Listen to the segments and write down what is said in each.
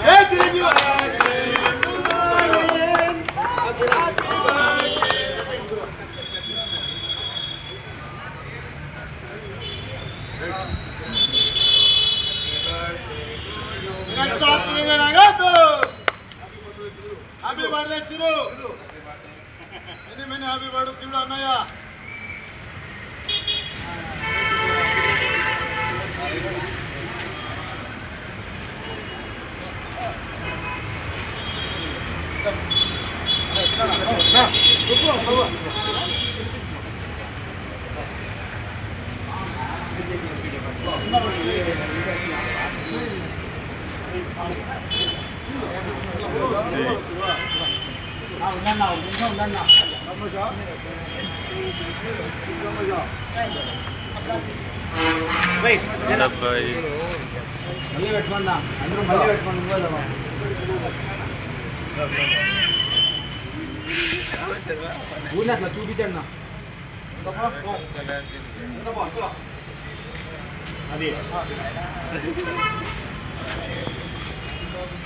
Hey, did you? Happy birthday Chiru many many happy birthday Chiru అన్నయ్య అబ్బాయి మళ్ళీ పెట్టుకున్నా అందరూ మళ్ళీ పెట్టుకోండి పోదామా ఊళ్ళో అట్లా చూపించండి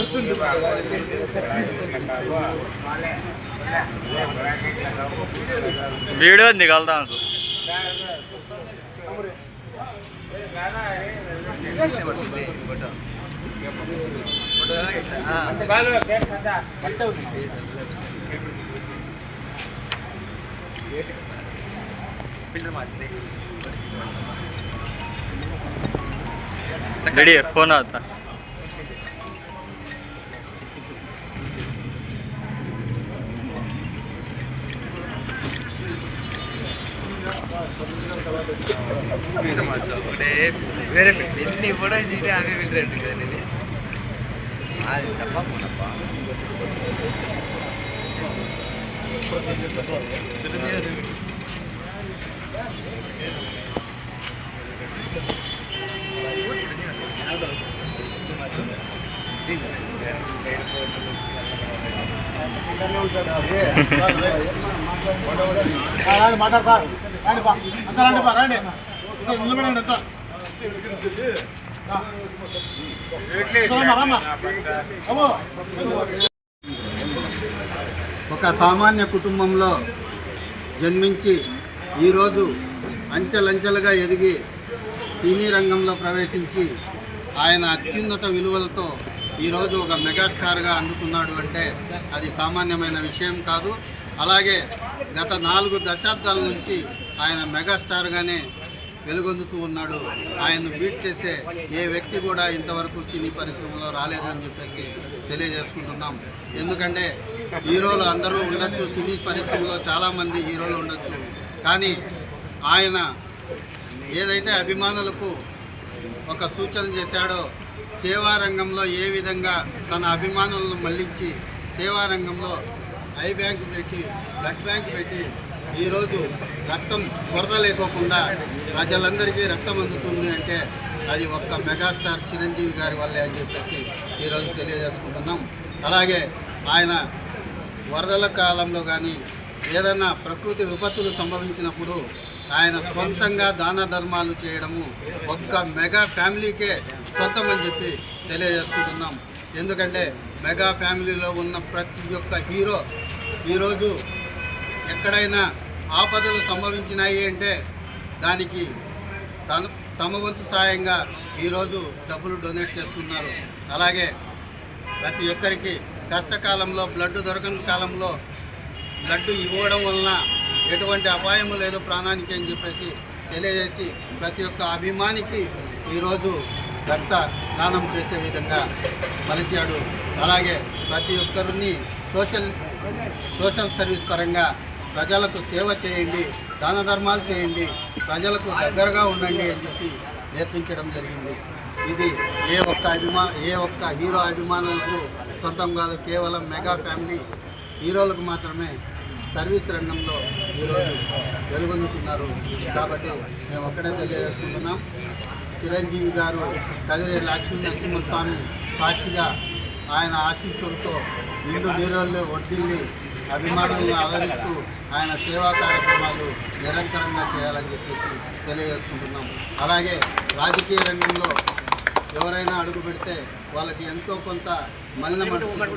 నెల వీడియో దిగలుతా నాకు రెడీ ఫోన్ అవుతా వేరే ఎన్ని కూడా చీటి అవే వింటారండి కదా నేను అది తప్ప పోనప్ప రండి మాట్లాడతా రండి బా. అంత రండి బా రండి. నిలబడండి ఒక సామాన్య కుటుంబంలో జన్మించి ఈరోజు అంచెలంచెలుగా ఎదిగి సినీ రంగంలో ప్రవేశించి ఆయన అత్యున్నత విలువలతో ఈరోజు ఒక మెగాస్టార్గా అందుకున్నాడు అంటే అది సామాన్యమైన విషయం కాదు. అలాగే గత నాలుగు దశాబ్దాల నుంచి ఆయన మెగాస్టార్గానే వెలుగొందుతూ ఉన్నాడు. ఆయన్ను బీట్ చేసే ఏ వ్యక్తి కూడా ఇంతవరకు సినీ పరిశ్రమలో రాలేదని చెప్పేసి తెలియజేసుకుంటున్నాం. ఎందుకంటే హీరోలు అందరూ ఉండొచ్చు సినీ పరిశ్రమలో చాలామంది హీరోలు ఉండొచ్చు. కానీ ఆయన ఏదైతే అభిమానులకు ఒక సూచన చేశాడో సేవా రంగంలో ఏ విధంగా తన అభిమానులను మళ్ళించి సేవా రంగంలో ఐ బ్యాంక్ పెట్టి బ్లడ్ బ్యాంక్ పెట్టి ఈరోజు రక్తం కొరత లేకోకుండా ప్రజలందరికీ రక్తం అందుతుంది అంటే అది ఒక్క మెగాస్టార్ చిరంజీవి గారి వల్లే అని చెప్పేసి ఈరోజు తెలియజేసుకుంటున్నాం. అలాగే ఆయన వరదల కాలంలో కానీ ఏదైనా ప్రకృతి విపత్తులు సంభవించినప్పుడు ఆయన సొంతంగా దాన ధర్మాలు చేయడము ఒక్క మెగా ఫ్యామిలీకే సొంతం అని చెప్పి తెలియజేసుకుంటున్నాం. ఎందుకంటే మెగా ఫ్యామిలీలో ఉన్న ప్రతి ఒక్క హీరో ఈరోజు ఎక్కడైనా ఆపదలు సంభవించినాయి అంటే దానికి తన తమ వంతు సాయంగా ఈరోజు డబ్బులు డొనేట్ చేస్తున్నారు. అలాగే ప్రతి ఒక్కరికి కష్టకాలంలో బ్లడ్ దొరకని కాలంలో బ్లడ్ ఇవ్వడం వలన ఎటువంటి అపాయము లేదు ప్రాణానికి అని చెప్పేసి తెలియజేసి ప్రతి ఒక్క అభిమానికి ఈరోజు రక్త దానం చేసే విధంగా మలిచాడు. అలాగే ప్రతి ఒక్కరిని సోషల్ సోషల్ సర్వీస్ పరంగా ప్రజలకు సేవ చేయండి దాన ధర్మాలు చేయండి ప్రజలకు దగ్గరగా ఉండండి అని చెప్పి నేర్పించడం జరిగింది. ఇది ఏ ఒక్క అభిమా ఏ ఒక్క హీరో అభిమానులకు సొంతం కాదు కేవలం మెగా ఫ్యామిలీ హీరోలకు మాత్రమే సర్వీస్ రంగంలో ఈరోజు వెలుగొందుతున్నారు. కాబట్టి మేము ఒక్కడే తెలియజేసుకుంటున్నాం. చిరంజీవి గారు కదిరి లక్ష్మీ నరసింహస్వామి సాక్షిగా ఆయన ఆశీస్సులతో నిండు నీరోళ్ళు వడ్డీల్ని అభిమానులను ఆదరిస్తూ ఆయన సేవా కార్యక్రమాలు నిరంతరంగా చేయాలని చెప్పేసి తెలియజేసుకుంటున్నాం. అలాగే రాజకీయ రంగంలో ఎవరైనా అడుగు పెడితే వాళ్ళకి ఎంతో కొంత మలినమంటుంది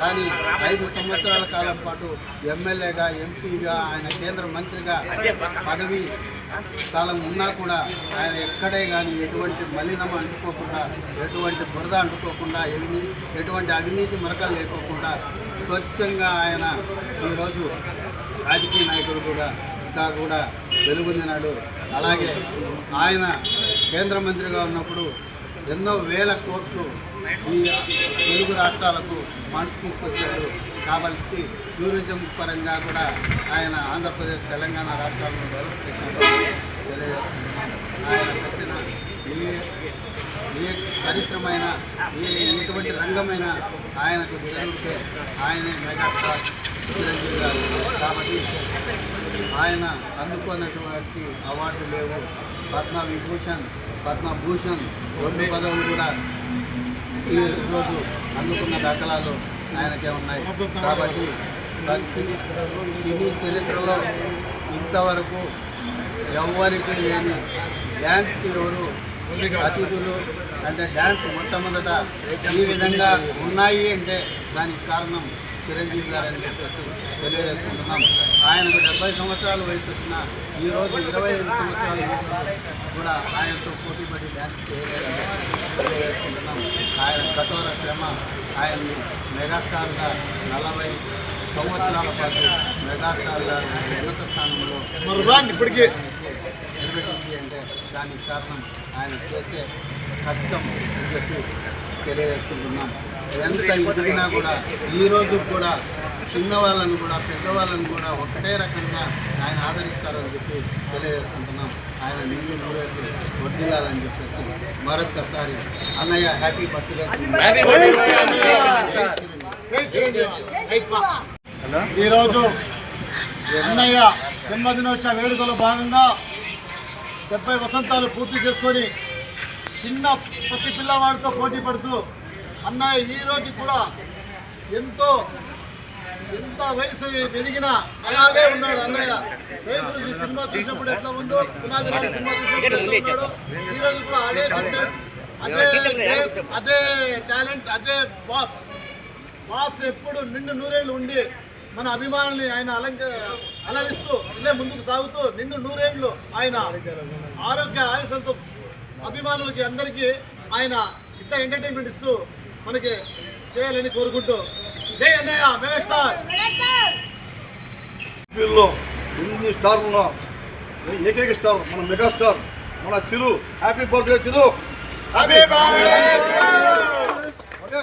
కానీ ఐదు సంవత్సరాల కాలం పాటు ఎమ్మెల్యేగా ఎంపీగా ఆయన కేంద్ర మంత్రిగా పదవి కాలం ఉన్నా కూడా ఆయన ఎక్కడే కానీ ఎటువంటి మలినం అంటుకోకుండా ఎటువంటి బురద అంటుకోకుండా ఎవిని ఎటువంటి అవినీతి మరకలు లేకోకుండా స్వచ్ఛంగా ఆయన ఈరోజు రాజకీయ నాయకుడు కూడా ఇంకా కూడా వెలుగొందినాడు. అలాగే ఆయన కేంద్ర మంత్రిగా ఉన్నప్పుడు ఎన్నో వేల కోట్లు ఈ తెలుగు రాష్ట్రాలకు మనసు తీసుకొచ్చాడు. కాబట్టి టూరిజం పరంగా కూడా ఆయన ఆంధ్రప్రదేశ్ తెలంగాణ రాష్ట్రాలను డెవలప్ చేసినట్టు తెలియజేస్తున్నాను. ఆయన పెట్టిన ఏ ఏ పరిశ్రమ అయినా ఏ ఎటువంటి రంగమైనా ఆయనకు దిగదుడితే ఆయనే మెగాస్టార్ చిరంజీవి గారు. కాబట్టి ఆయన అందుకున్నటువంటి అవార్డు లేవు. పద్మ విభూషణ్ పద్మభూషణ్ రెండు పదవులు కూడా ఈరోజు అందుకున్న దాఖలాలు ఆయనకే ఉన్నాయి. కాబట్టి ప్రతి సినీ చరిత్రలో ఇంతవరకు ఎవ్వరికీ లేని డ్యాన్స్కి ఎవరు అతిథులు అంటే డ్యాన్స్ మొట్టమొదట ఈ విధంగా ఉన్నాయి అంటే దానికి కారణం చిరంజీవి గారు అని చెప్పేసి తెలియజేసుకుంటున్నాం. ఆయనకు డెబ్బై సంవత్సరాల వయసు వచ్చిన ఈరోజు ఇరవై ఐదు సంవత్సరాల కూడా ఆయనతో పోటీపడి డ్యాన్స్ చేయలేదని తెలియజేసుకుంటున్నాం ఆయన కఠోర శ్రమ ఆయన్ని మెగాస్టార్గా నలభై సంవత్సరాల పాటు మెగాస్టార్గా ఉన్నత స్థానంలో ఇప్పటికీ. నిలబెట్టింది అంటే దానికి కారణం ఆయన చేసే కష్టం అని చెప్పి తెలియజేసుకుంటున్నాం. ఎంత ఎదిగినా కూడా ఈ రోజు కూడా చిన్నవాళ్ళను కూడా పెద్దవాళ్ళను కూడా ఒకటే రకంగా ఆయన ఆదరిస్తారని చెప్పి తెలియజేసుకుంటున్నాం. ఆయన నిండు నూరేళ్ళు వడ్డీయాలని చెప్పేసి మరొక్కసారి అన్నయ్య హ్యాపీ బర్త్డే ఈరోజు అన్నయ్య జన్మదినోత్సవ వేడుకలో భాగంగా డెబ్బై వసంతాలు పూర్తి చేసుకొని చిన్న ప్రతి పిల్లవాడితో పోటీ పడుతూ అన్నయ్య ఈ రోజు కూడా ఎంతో ఎంత వయసు పెరిగినా అలాగే ఉన్నాడు అన్నయ్య. రైతు సినిమా చూసినప్పుడు ఎట్లా ఉందో పునాది రాజు సినిమా చూసినప్పుడు ఈ రోజు కూడా అదే ఫిట్నెస్ అదే గ్రేస్ అదే టాలెంట్ అదే బాస్. బాస్ ఎప్పుడు నిన్ను నూరేళ్ళు ఉండి మన అభిమానుల్ని ఆయన అలంక అలరిస్తూ ఇల్లే ముందుకు సాగుతూ నిన్ను నూరేళ్ళు ఆయన ఆరోగ్య ఆయుసంతో అభిమానులకి అందరికీ ఆయన ఇంత ఎంటర్టైన్మెంట్ ఇస్తూ మనకి చేయాలని కోరుకుంటూ జై అన్నయ్య మెగాస్టార్ ఫీల్డ్లో ఎన్ని స్టార్ ఉన్నా. ఏకైక స్టార్? మన మెగాస్టార్ మన Chiru. Happy birthday Chiru. Happy birthday okay.